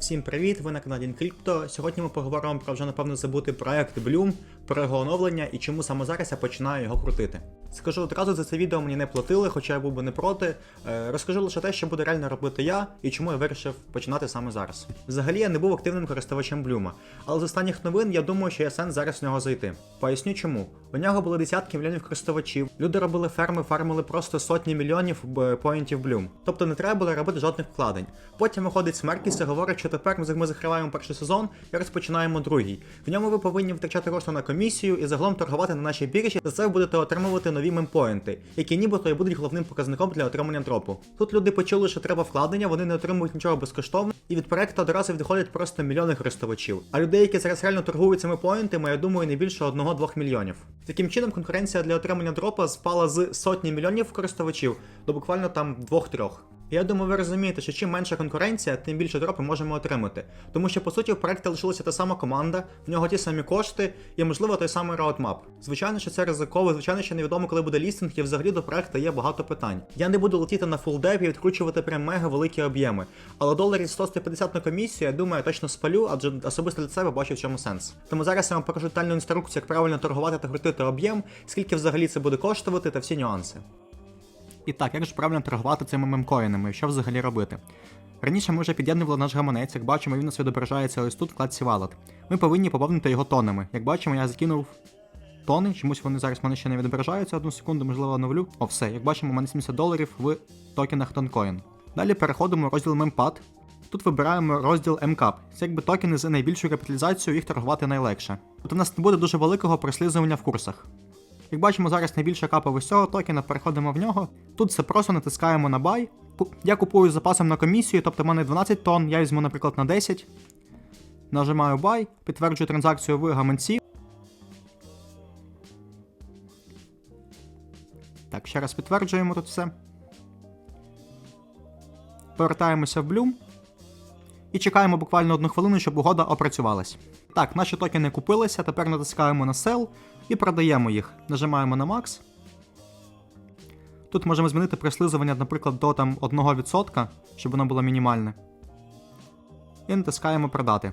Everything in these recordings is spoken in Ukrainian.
Всім привіт! Ви на каналі Крипто. Сьогодні ми поговоримо про вже напевно забутий проект Bloom, про його оновлення і чому саме зараз я починаю його крутити. Скажу одразу, за це відео мені не платили, хоча я був би не проти. Е, Розкажу лише те, що буду реально робити я і чому я вирішив починати саме зараз. Взагалі я не був активним користувачем Блюма, але з останніх новин я думаю, що є сенс зараз в нього зайти. Поясню чому. У нього були десятки мільйонів користувачів. Люди робили ферми, фармили просто сотні мільйонів поінтів Bloom. Тобто не треба було робити жодних вкладень. Потім виходить Смеркіс і говорить, що тепер ми закриваємо перший сезон і розпочинаємо другий. В ньому ви повинні втрачати росло на комісію і загалом торгувати на нашій біржі. За це будете отримувати нові мемпоінти, які нібито і будуть головним показником для отримання дропу. Тут люди почули, що треба вкладення, вони не отримують нічого безкоштовно, і від проекту одразу відходять просто мільйони користувачів. А людей, які зараз реально торгують цими поінтами, я думаю, не більше 1-2 мільйонів. Таким чином, конкуренція для отримання дропа спала з сотні мільйонів користувачів до буквально там 2-3. Я думаю, ви розумієте, що чим менша конкуренція, тим більше дропи можемо отримати. Тому що, по суті, в проекті лишилася та сама команда, в нього ті самі кошти і, можливо, той самий роудмап. Звичайно, що це ризиково, звичайно, що невідомо, коли буде лістинг, і взагалі до проекту є багато питань. Я не буду летіти на фулдеп і відкручувати прям мега великі об'єми. Але доларів 100-150 на комісію, я думаю, я точно спалю, адже особисто для себе бачу в чому сенс. Тому зараз я вам покажу детальну інструкцію, як правильно торгувати та крутити об'єм, скільки взагалі це буде коштувати та всі нюанси. І так, як же правильно торгувати цими мемкоїнами, що взагалі робити? Раніше ми вже під'єднували наш гаманець, як бачимо, він у нас відображається ось тут в вкладці Wallet. Ми повинні поповнити його тонами. Як бачимо, я закинув тони, чомусь вони зараз в мене ще не відображаються одну секунду, можливо, оновлю. О, все, як бачимо, у мене 70 доларів в токенах Тонкоін. Далі переходимо в розділ Мемпад. Тут вибираємо розділ MCAP. Це якби токени з найбільшою капіталізацією, їх торгувати найлегше. Тут у нас не буде дуже великого прослизування в курсах. Як бачимо, зараз найбільша капа ось токена, переходимо в нього. Тут все просто натискаємо на buy. Я купую з запасом на комісію, тобто в мене 12 тонн, я візьму, наприклад, на 10. Нажимаю buy, підтверджую транзакцію в гаманці. Так, ще раз підтверджуємо тут все. Повертаємося в Bloom. І чекаємо буквально одну хвилину, щоб угода опрацювалась. Так, наші токени купилися, тепер натискаємо на Sell і продаємо їх. Нажимаємо на Max. Тут можемо змінити прислизування, наприклад, до там 1%, щоб воно було мінімальне. І натискаємо продати.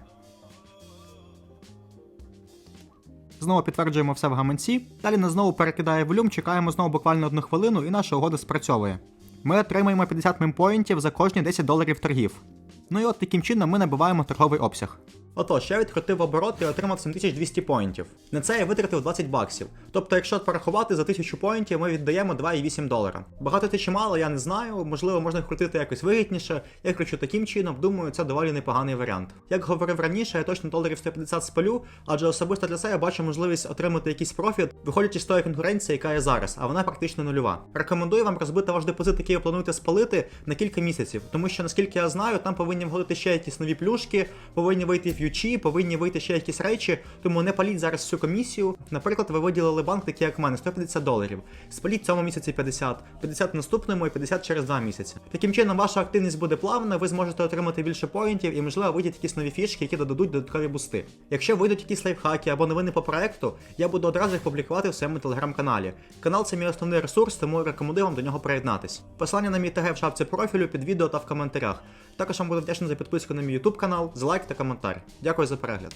Знову підтверджуємо все в гаманці. Далі нас знову перекидає волюм, чекаємо знову буквально одну хвилину, і наша угода спрацьовує. Ми отримаємо 50 мемпоінтів за кожні 10 доларів торгів. Ну і от таким чином ми набиваємо торговий обсяг. Отож, я відкрутив оборот і отримав 7200 поінтів. На це я витратив 20 баксів. Тобто, якщо порахувати за 1000 поінтів, ми віддаємо 2,8 долара. Багато це чи мало, я не знаю. Можливо, можна крутити якось вигідніше. Я кручу таким чином, думаю, це доволі непоганий варіант. Як говорив раніше, я точно доларів 150 спалю, адже особисто для себе я бачу можливість отримати якийсь профіт, виходячи з тої конкуренції, яка є зараз, а вона практично нульова. Рекомендую вам розбити ваш депозит, який ви плануєте спалити, на кілька місяців, тому що наскільки я знаю, там повинні входити ще якісь нові плюшки, повинні вийти ф'ючі, повинні вийти ще якісь речі, тому не паліть зараз всю комісію. Наприклад, ви виділили банк, такий як в мене, 150 доларів. Спаліть цьому місяці 50, 50 в наступному і 50 через 2 місяці. Таким чином, ваша активність буде плавна, ви зможете отримати більше поінтів і, можливо, вийдуть якісь нові фішки, які додадуть додаткові бусти. Якщо вийдуть якісь лайфхаки або новини по проекту, я буду одразу їх публікувати в своєму телеграм-каналі. Канал це мій основний ресурс, тому рекомендую вам до нього приєднатись. Посилання на мій ТГ в шапці профілю під відео та в коментарях. Також вам буду вдячний за підписку на мій YouTube канал, за лайк та коментар. Дякую за перегляд.